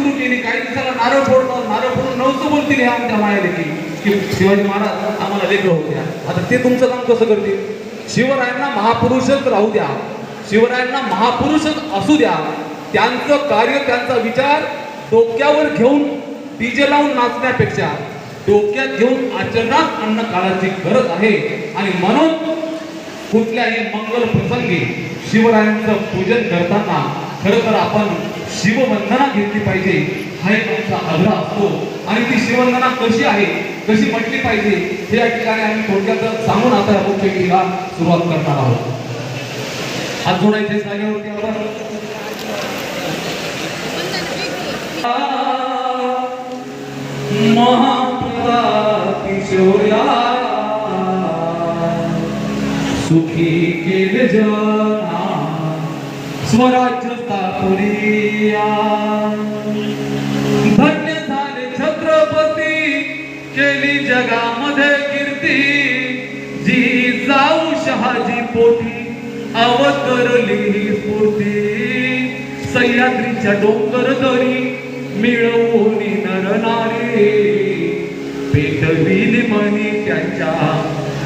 सुरू केली काही दिवसाला नारळ फोडतात नारळ फोडून नव्हतं बोलतील हे आमच्या माया की की शिवाजी महाराज आम्हाला लेखलं होत्या द्या. आता ते तुमचं काम कसं करतील? शिवरायांना महापुरुषच राहू द्या. शिवरायांना महापुरुषच असू द्या. त्यांचं कार्य त्यांचा विचार डोक्यावर घेऊन डीजे लावून नाचण्यापेक्षा डोक्यात घेऊन आचरणात आणणं काळाची गरज आहे. आणि म्हणून कुठल्याही मंगल प्रसंगी शिवरायांचं पूजन करताना खरं तर आपण शिववंदना घेतली पाहिजे हा एक आमचा आग्रह असतो. आणि ती शिववंदना कशी आहे कशी म्हटली पाहिजे हे या ठिकाणी आम्ही थोडक्यात सांगून आता या मुख्यगिरीला सुरुवात करणार आहोत. हात जोडायचे जागेवरती आपण. महाप्रतापी शौर्या सुखी केले जना स्वराज्य पुरिया. धन्य झाले छत्रपती केली जगामध्ये कीर्ती. जी जाऊ शहाजी पोटी अवतरली स्फूर्ती. सह्याद्रीच्या डोंगर दरी मिळवून नरनारी पेटविली मनी त्यांच्या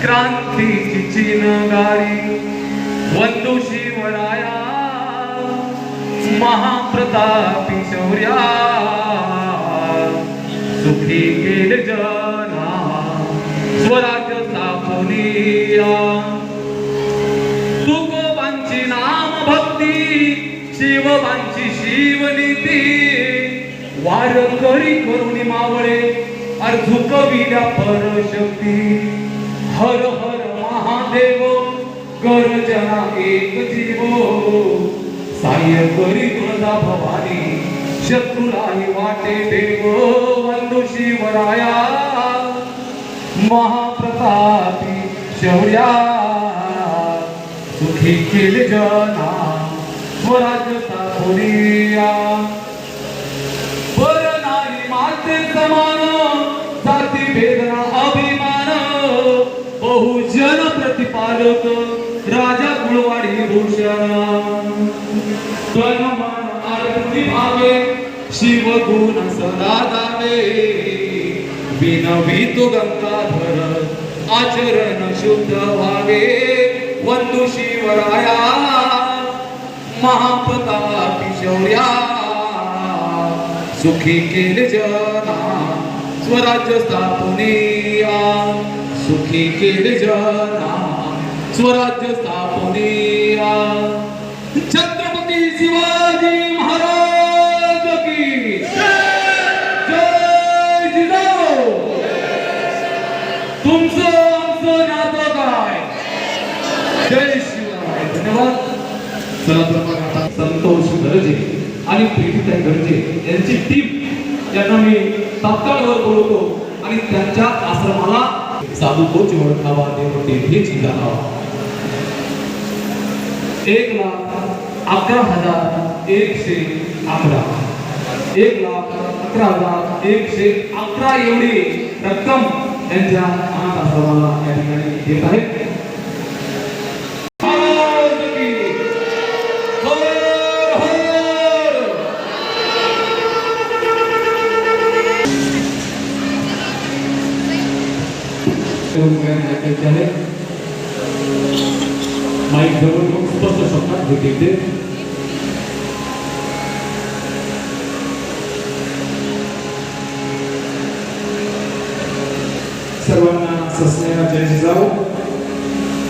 क्रांतीची चिनगारी. वंदू शिवराय महाप्रतापी शौर्या. सुखी केल जना स्वराज्य स्थापनिया तुकोबांची नाम भक्ती शिवबांची शिवनीती. वारकरी करुणी मावळे अर्धुकविल्या परशक्ती. हर हर महादेव गर्जना एक जीवो. साह्य करी तुळजा भवानी शत्रूलाही वाटे देव बंधू शिवराया महाप्रतापी शौर्या. सुखी केले जना स्वराज्य स्थापनिया बर नाही माते समान जाती भेदना अभिमान. बहुजन प्रतिपालक राजा कुळवाडी भूषण. गणमान आरती भावे शिवगुण सदा दावे विनवी तो गंगाधर आचरण शुद्ध व्हावे वंदू शिवराया महाप्रतापी शौर्या सुखी केले जना स्वराज्य स्थापनिया सुखी केले जना स्वराज्य स्थापनिया शिवाजी महाराज की। जय जिजाऊ तुमचं आमचं नातं काय? जय शिवराय धन्यवाद. चला तर मग आता संतोष गरजे आणि प्रीतीताई गरजे यांची टीम यांना मी तात्काळ वर बोलवतो आणि त्यांच्या आश्रमाला साधू तोच ओळखावा देव तेथेच जाणावा एक लाख अकरा हजार एकशे अकरा. एक लाख अकरा हजार एकशे अकरा एवढी रक्कम त्यांच्या अनाथ आश्रमाला या ठिकाणी देत आहेत.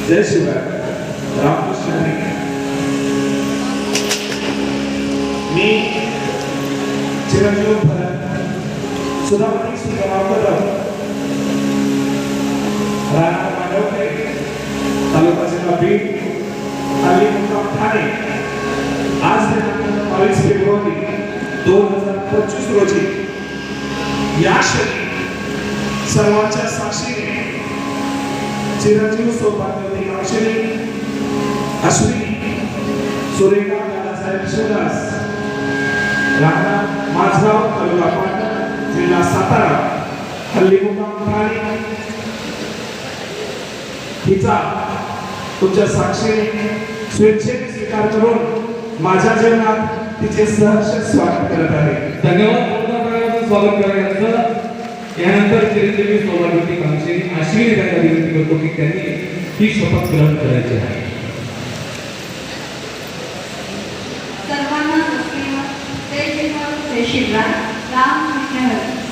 जय शिवराय रामकृष्ण हरी. मी चिरंजीव भरत सुधामणी सुधाकर राणा मांडवते तालुका जिल्हा बीड तालुका मुक्काम ठाणे आज दिनांक बावीस फेब्रुवारी दोन हजार पंचवीस रोजी या क्षणी सर्वांच्या साक्षीने चिरंजीव सौभाग्यवती अश्विनी सुरेखा दादासाहेब शिवदास राहणार माझगाव तालुका पाटण जिल्हा सातारा हल्ली मुक्काम ठाणे. हिचा तुमच्या साक्षीने स्वेच्छेने स्वीकार करून माझ्या जीवनात तिचे सहर्ष स्वागत करत आहे. धन्यवाद. स्वागत करा यानंतर चिरंजीवी सौभाग्यवती कामशेरी अश्विनी त्यांना विनंती करतो की त्यांनी ही शपथ ग्रहण करायची आहे सर्वांना नमस्कार जय श्रीराम रामकृष्ण. हरी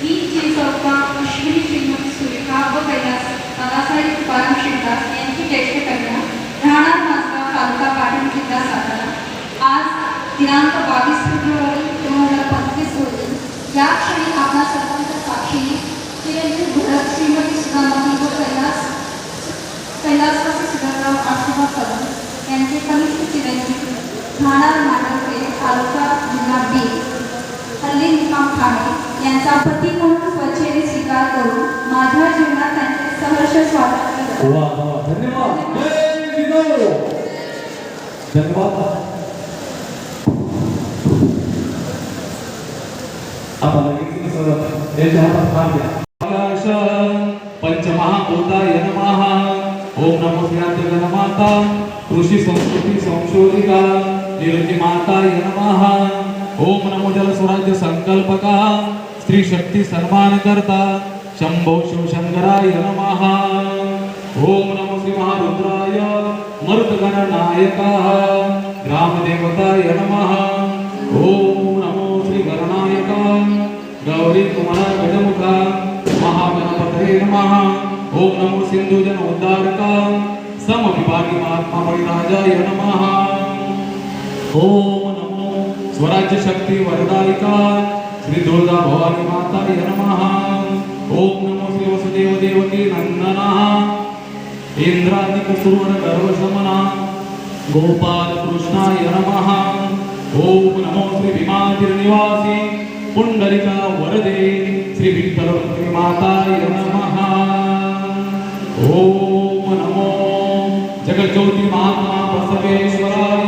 ही जी चौका अश्विनी श्रीमती सुरेखा व कैलास दादासाहेब तुकाराम शिवदास यांची ज्येष्ठ कन्या राहणार माझगाव तालुका पाटण जिल्हा सातारा. आज दिनांक बावीस फेब्रुवारी दोन हजार पंचवीस रोजी या क्षणी आपल्या सर्वांच्या साक्षीने चिरंजीव भरत श्रीमती सुधामाती व कैलास कैलासवासी सुधाराव आशीर्वाद कदम यांचे कनिष्ठ चिरंजीव राहणार मानवते तालुका जिल्हा बी. निकाम ठाणे यांचा पती म्हणून स्वच्छेने स्वीकार करून माझ्या जीवनात त्यांचे सहर्ष स्वागत धन्यवाद. जय जिजाऊ धन्यवाद. आता लगेच सर यांच्या हातात हात द्या. आकाश पंचमहाभूताय नमः. ओम नमो श्रीनाथ माता कृषी संस्कृती संशोधिका निरंजी माताय नमः. ओम नमो जल स्वराज्य संकल्पका. स्त्री शक्ती सन्मान करता. शंभो शिवशंकराय नमः. ओम नमो श्री महारुद्राय मरुतगण नायका ग्रामदेवताय नमः. ओम नमो श्री गणनायका. गौरी कुमार गजमुखा. महागणपतये नमः. ओम नमो सिंधु जन उद्धारका. समविभागी महात्मा बळीराजाय नमः. ओम स्वराज्य शक्ती वरदायिका श्री दुर्गा भवानी माता नमः। ओम नमो श्री वसुदेव देवकी नंदना इंद्रादिक सुरवर गर्व समना गोपाल कृष्णाय नमः। ओम नमो श्री भीमातीर निवासी पुंडलिका वरदे श्री विठ्ठल रुक्मिणी माताय नमः। ओम नमो। जगज्योती महात्मा बसवेश्वराय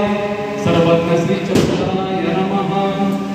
सर्वज्ञ श्री चंद्राय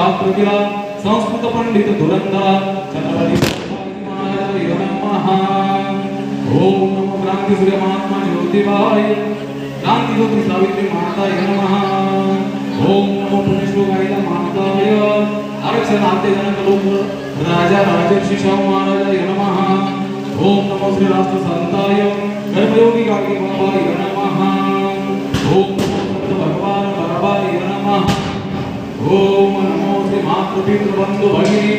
नमो श्री क्षात्रकिला संस्कृत पंडित धुरंधर छत्रपती शिवाजी महाराजाय नमः ओम नमो क्रांती सूर्य महात्मा ज्योतिबाई क्रांती ज्योती सावित्री माताय नमः ओम नमो पुण्यश्लोकायला माताय आरक्षण आद्यजनक लोक राजा राजर्षी शाहू महाराजाय नमः ओम नमो श्री राष्ट्र संताय कर्मयोगी गागी बाबाय नमः ओम नमो सत्य भगवान बरबाय नमः ओम आप पवित्र बंधु भगिनी.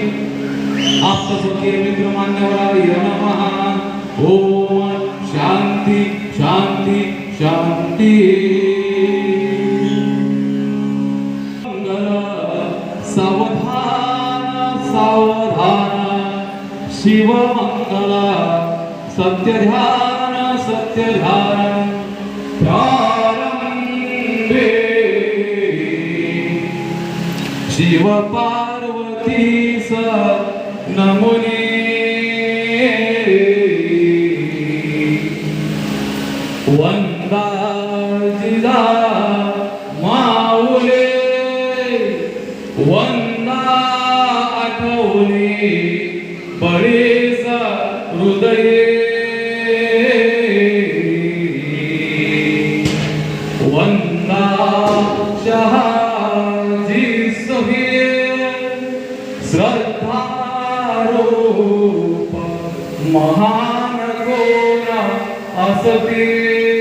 आप सुखी मित्र मान्यवर नमः. ओम शांती शांती शांती. सावधान सावधान. शिव मंगला सत्य ध्यान सत्य ध्यान. शिव पार्वती स नमुने श्रद्धारूप महान कोण असते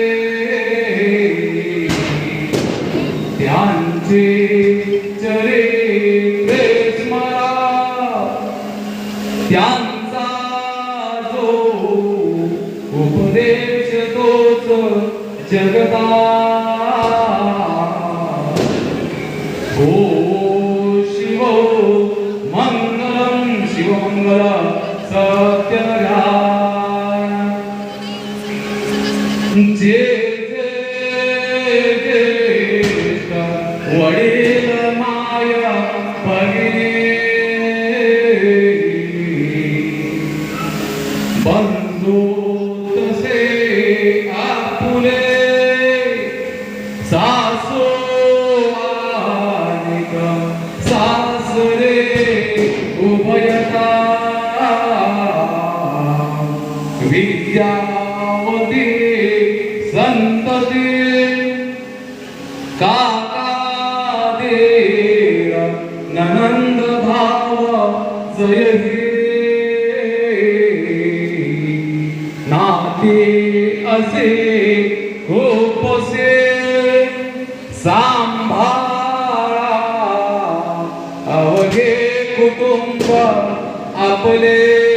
आपले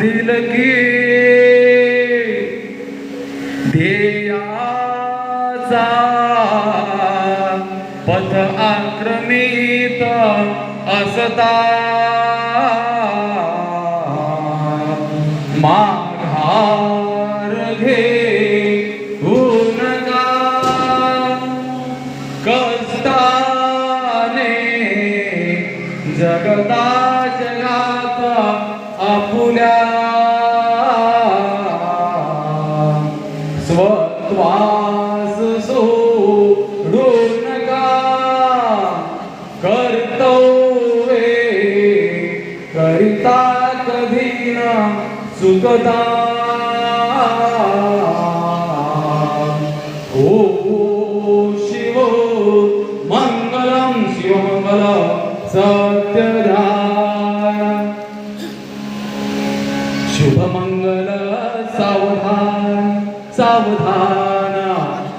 बांधील की ध्येयाचा पथ आक्रमित असता. आपुल्या स्वत्वास सोडू नका कर्तव्ये करिता कधी न चुकता. शुभमंगल सावधान सावधान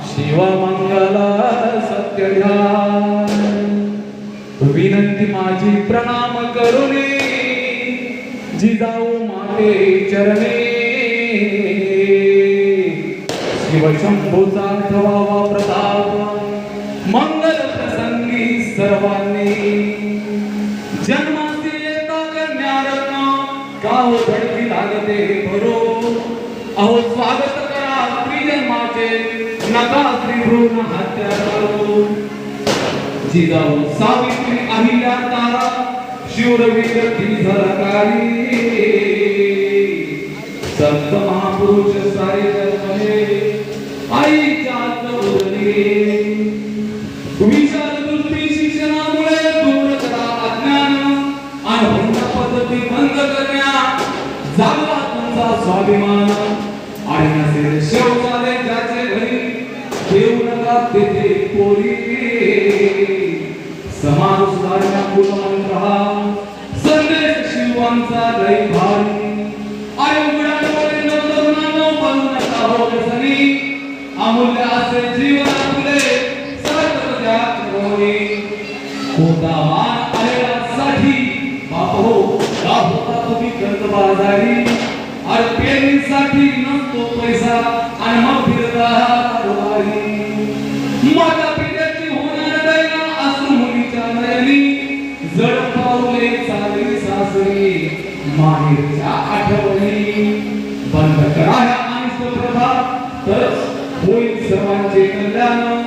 शिवमंगल सत्यध्यान विनंती माझी प्रणाम करुणे जिजाऊ माते चरणे. शिवशंभूचा ठवावा प्रताप मंगल प्रसंगी सर्वांनी. धडकी भरो अहो स्वागत करा स्त्री जन्माचे नका स्त्री भ्रूण हत्या करो। जिजाऊ सावित्री अहिल्या तारा शूरवीर ती संत महापुरुष सारे जन्मले आईच्या उदरी स्वाभिमान आणि नसेल शौचालय ज्याचे घरी देऊ नका तेथे पोरी. समाज सुधारणा पूर्ण रहा. संदेश शिवांचा लय भारी. आणि उघड्या डोळे न तरुणांनो बनू नका हो व्यसनी. अमूल्य असे जीवन आपले सार्थक द्या करोनी कोणता मान आलेला साठी बाप हो का होता तुम्ही कर्ज बाजारी पेरणीसाठी नसतो पैसा आणि मग फिरता कारभारी माता पित्याची होणार दैना असू मुलीच्या नयनी. जड पावले चालली सासरी माहेरच्या आठवणी. बंद करा ह्या अनिष्ट प्रथा. तरच होईल सर्वांचे कल्याण.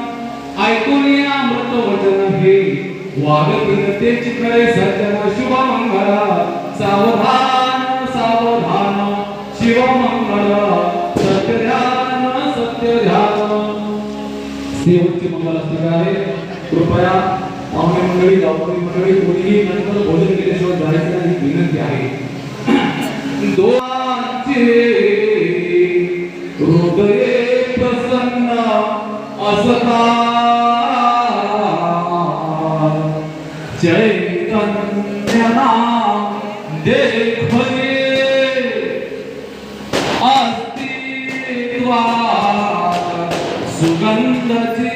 ऐकून या मृत वचन हे. वागतील तेची करे सज्जन शुभ मंगळा सावधान. देवची मंगल असते आहे कृपया पाहुणे मंडळी गावकरी मंडळी कोणीही नंतर भोजन केल्याशिवाय जायचं नाही ही विनंती आहे. दोघांचे हृदये प्रसन्न असता जय solidarity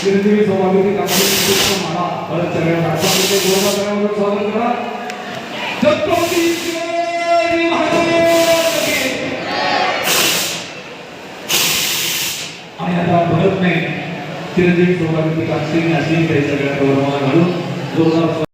चिरंजीवी सौभाग्यवती कामगिरी पुष्प माला परत सगळ्या राष्ट्रपती जोरदार टाळ्या वाजून स्वागत करा महाराज की आणि आता भरत नाही चिरंजीवी सौभाग्यवती कामगिरी अशी काही सगळ्या गौरवाला घालून जोरदार